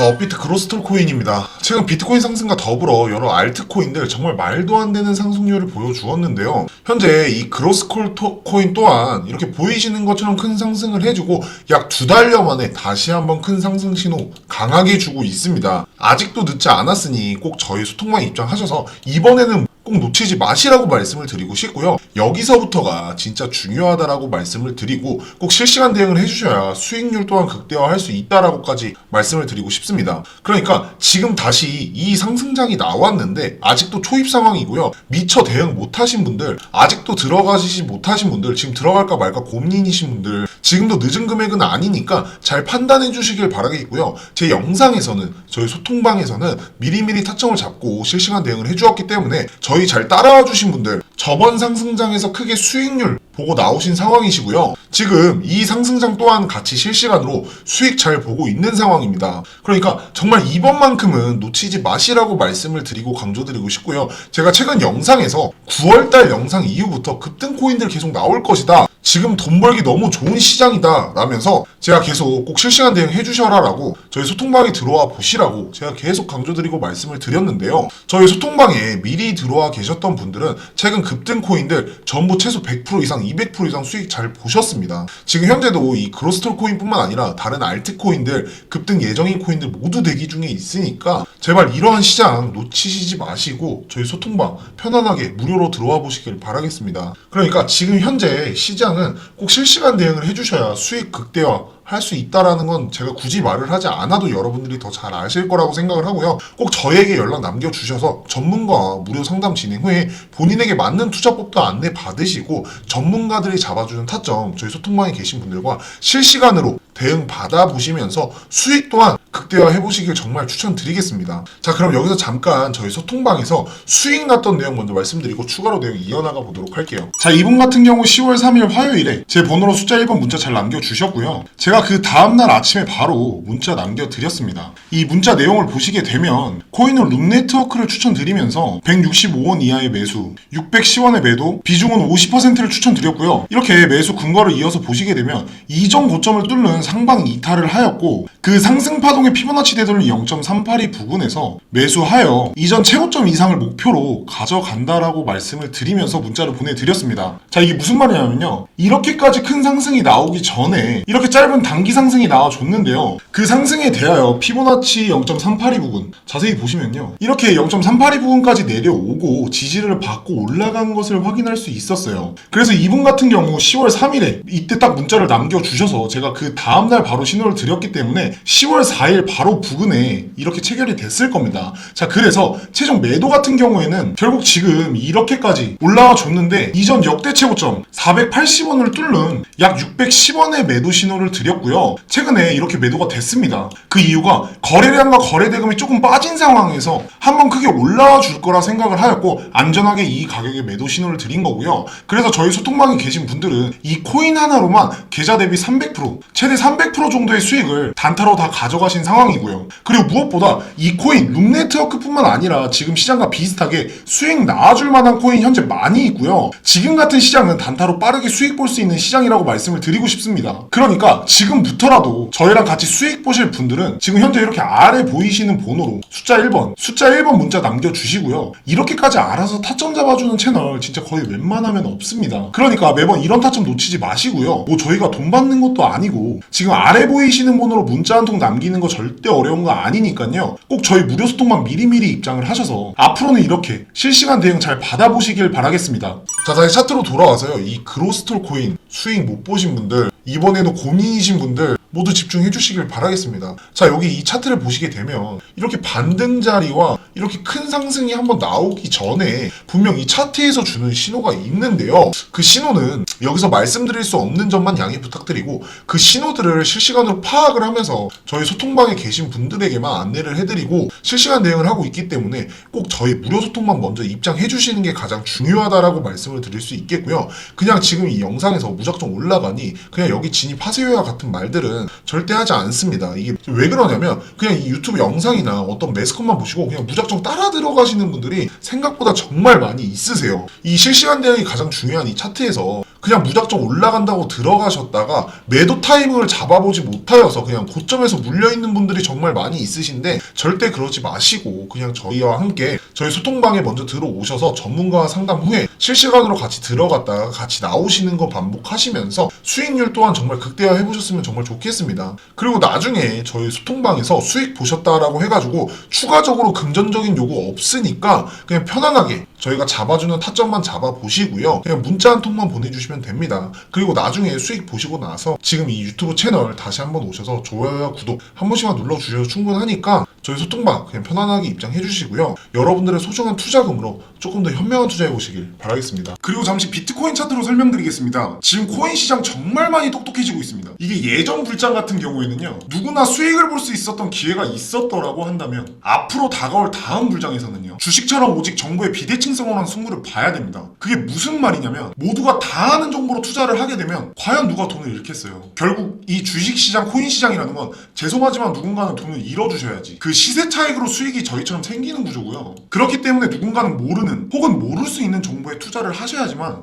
자, 업비트 그로스톨 코인입니다. 최근 비트코인 상승과 더불어 여러 알트코인들 정말 말도 안 되는 상승률을 보여주었는데요. 현재 이 그로스콜 토- 코인 또한 이렇게 보이시는 것처럼 큰 상승을 해주고 약 두 달여 만에 다시 한번 큰 상승 신호 강하게 주고 있습니다. 아직도 늦지 않았으니 꼭 저희 소통망에 입장하셔서 이번에는 꼭 놓치지 마시라고 말씀을 드리고 싶고요. 여기서부터가 진짜 중요하다라고 말씀을 드리고 꼭 실시간 대응을 해주셔야 수익률 또한 극대화할 수 있다라고까지 말씀을 드리고 싶습니다. 그러니까 지금 다시 이 상승장이 나왔는데 아직도 초입 상황이고요. 미처 대응 못하신 분들, 아직도 들어가시지 못하신 분들, 지금 들어갈까 말까 고민이신 분들, 지금도 늦은 금액은 아니니까 잘 판단해 주시길 바라겠고요. 제 영상에서는 저희 소통방에서는 미리미리 타점을 잡고 실시간 대응을 해주었기 때문에 저희 잘 따라와 주신 분들 저번 상승장에서 크게 수익률 보고 나오신 상황이시고요. 지금 이 상승장 또한 같이 실시간으로 수익 잘 보고 있는 상황입니다. 그러니까 정말 이번만큼은 놓치지 마시라고 말씀을 드리고 강조드리고 싶고요. 제가 최근 영상에서 9월달 영상 이후부터 급등 코인들 계속 나올 것이다. 지금 돈 벌기 너무 좋은 시장이다 라면서 제가 계속 꼭 실시간 대응 해주셔라 라고 저희 소통방에 들어와 보시라고 제가 계속 강조드리고 말씀을 드렸는데요. 저희 소통방에 미리 들어와 계셨던 분들은 최근 급등 코인들 전부 최소 100% 이상, 200% 이상 수익 잘 보셨습니다. 지금 현재도 이 그로스톨 코인뿐만 아니라 다른 알트 코인들, 급등 예정인 코인들 모두 대기 중에 있으니까 제발 이러한 시장 놓치시지 마시고 저희 소통방 편안하게 무료로 들어와 보시길 바라겠습니다. 그러니까 지금 현재 시장은 꼭 실시간 대응을 해주셔야 수익 극대화 할 수 있다라는 건 제가 굳이 말을 하지 않아도 여러분들이 더 잘 아실 거라고 생각을 하고요. 꼭 저에게 연락 남겨주셔서 전문가와 무료 상담 진행 후에 본인에게 맞는 투자법도 안내 받으시고 전문가들이 잡아주는 타점 저희 소통방에 계신 분들과 실시간으로 대응 받아 보시면서 수익 또한 극대화 해 보시길 정말 추천드리겠습니다. 자 그럼 여기서 잠깐 저희 소통방에서 수익 났던 내용 먼저 말씀드리고 추가로 내용 이어나가 보도록 할게요. 자 이분 같은 경우 10월 3일 화요일에 제 번호로 숫자 1번 문자 잘 남겨주셨고요. 제가 그 다음날 아침에 바로 문자 남겨드렸습니다. 이 문자 내용을 보시게 되면 코인은 룸 네트워크를 추천드리면서 165원 이하의 매수, 610원의 매도, 비중은 50%를 추천드렸고요. 이렇게 매수 근거를 이어서 보시게 되면 이전 고점을 뚫는 상방 이탈을 하였고 그 상승 파동의 피보나치 되돌림 0.382 부근에서 매수하여 이전 최고점 이상을 목표로 가져간다라고 말씀을 드리면서 문자를 보내드렸습니다. 자 이게 무슨 말이냐면요. 이렇게까지 큰 상승이 나오기 전에 이렇게 짧은 단기 상승이 나와줬는데요. 그 상승에 대하여 피보나치 0.382 부근 자세히 보시면요. 이렇게 0.382 부근까지 내려오고 지지를 받고 올라간 것을 확인할 수 있었어요. 그래서 이분 같은 경우 10월 3일에 이때 딱 문자를 남겨주셔서 제가 그 다음날 바로 신호를 드렸기 때문에 10월 4일 바로 부근에 이렇게 체결이 됐을 겁니다. 자 그래서 최종 매도 같은 경우에는 결국 지금 이렇게까지 올라와 줬는데 이전 역대 최고점 480원을 뚫는 약 610원의 매도 신호를 드렸고요. 최근에 이렇게 매도가 됐습니다. 그 이유가 거래량과 거래 대금이 조금 빠진 상황에서 한번 크게 올라와 줄 거라 생각을 하였고 안전하게 이 가격에 매도 신호를 드린 거고요. 그래서 저희 소통방에 계신 분들은 이 코인 하나로만 계좌 대비 300% 최대 300% 정도의 수익을 단타로 다 가져가신 상황이고요. 그리고 무엇보다 이 코인 룸 네트워크뿐만 아니라 지금 시장과 비슷하게 수익 나와줄 만한 코인 현재 많이 있고요. 지금 같은 시장은 단타로 빠르게 수익 볼 수 있는 시장이라고 말씀을 드리고 싶습니다. 그러니까 지금부터라도 저희랑 같이 수익 보실 분들은 지금 현재 이렇게 아래 보이시는 번호로 숫자 1번, 숫자 1번 문자 남겨주시고요. 이렇게까지 알아서 타점 잡아주는 채널 진짜 거의 웬만하면 없습니다. 그러니까 매번 이런 타점 놓치지 마시고요. 뭐 저희가 돈 받는 것도 아니고 지금 아래 보이시는 번호로 문자 한 통 남기는 거 절대 어려운 거 아니니까요. 꼭 저희 무료 소통만 미리미리 입장을 하셔서 앞으로는 이렇게 실시간 대응 잘 받아보시길 바라겠습니다. 자, 다시 차트로 돌아와서요. 이 그로스톨 코인 수익 못 보신 분들, 이번에도 고민이신 분들 모두 집중해 주시길 바라겠습니다. 자, 여기 이 차트를 보시게 되면 이렇게 반등 자리와 이렇게 큰 상승이 한번 나오기 전에 분명 이 차트에서 주는 신호가 있는데요. 그 신호는 여기서 말씀드릴 수 없는 점만 양해 부탁드리고 그 신호들을 실시간으로 파악을 하면서 저희 소통방에 계신 분들에게만 안내를 해드리고 실시간 대응을 하고 있기 때문에 꼭 저희 무료 소통만 먼저 입장해 주시는 게 가장 중요하다라고 말씀을 드릴 수 있겠고요. 그냥 지금 이 영상에서 무작정 올라가니 그냥 여기 진입하세요와 같은 말들은 절대 하지 않습니다. 이게 왜 그러냐면 그냥 이 유튜브 영상이나 어떤 매스컴만 보시고 그냥 무작정 따라 들어가시는 분들이 생각보다 정말 많이 있으세요. 이 실시간 대응이 가장 중요한 이 차트에서 그냥 무작정 올라간다고 들어가셨다가 매도 타이밍을 잡아보지 못하여서 그냥 고점에서 물려있는 분들이 정말 많이 있으신데 절대 그러지 마시고 그냥 저희와 함께 저희 소통방에 먼저 들어오셔서 전문가와 상담 후에 실시간으로 같이 들어갔다가 같이 나오시는 거 반복하시면서 수익률 또한 정말 극대화 해 보셨으면 정말 좋겠습니다. 그리고 나중에 저희 소통방에서 수익 보셨다라고 해가지고 추가적으로 금전적인 요구 없으니까 그냥 편안하게 저희가 잡아주는 타점만 잡아 보시고요. 그냥 문자 한 통만 보내주시면 됩니다. 그리고 나중에 수익 보시고 나서 지금 이 유튜브 채널 다시 한번 오셔서 좋아요와 구독 한 번씩만 눌러주셔도 충분하니까 저희 소통방 그냥 편안하게 입장해 주시고요. 여러분들의 소중한 투자금으로 조금 더 현명한 투자해 보시길 바라겠습니다. 그리고 잠시 비트코인 차트로 설명드리겠습니다. 지금 코인 시장 정말 많이 똑똑해지고 있습니다. 이게 예전 불장 같은 경우에는요. 누구나 수익을 볼 수 있었던 기회가 있었더라고 한다면 앞으로 다가올 다음 불장에서는요. 주식처럼 오직 정보의 비대칭성으로만 승부를 봐야 됩니다. 그게 무슨 말이냐면 모두가 다 아는 정보로 투자를 하게 되면 과연 누가 돈을 잃겠어요. 결국 이 주식시장, 코인 시장이라는 건 죄송하지만 누군가는 돈을 잃어주셔야지. 그 시세 차익으로 수익이 저희처럼 생기는 구조고요. 그렇기 때문에 누군가는 모르는 혹은 모를 수 있는 정보에 투자를 하셔야지만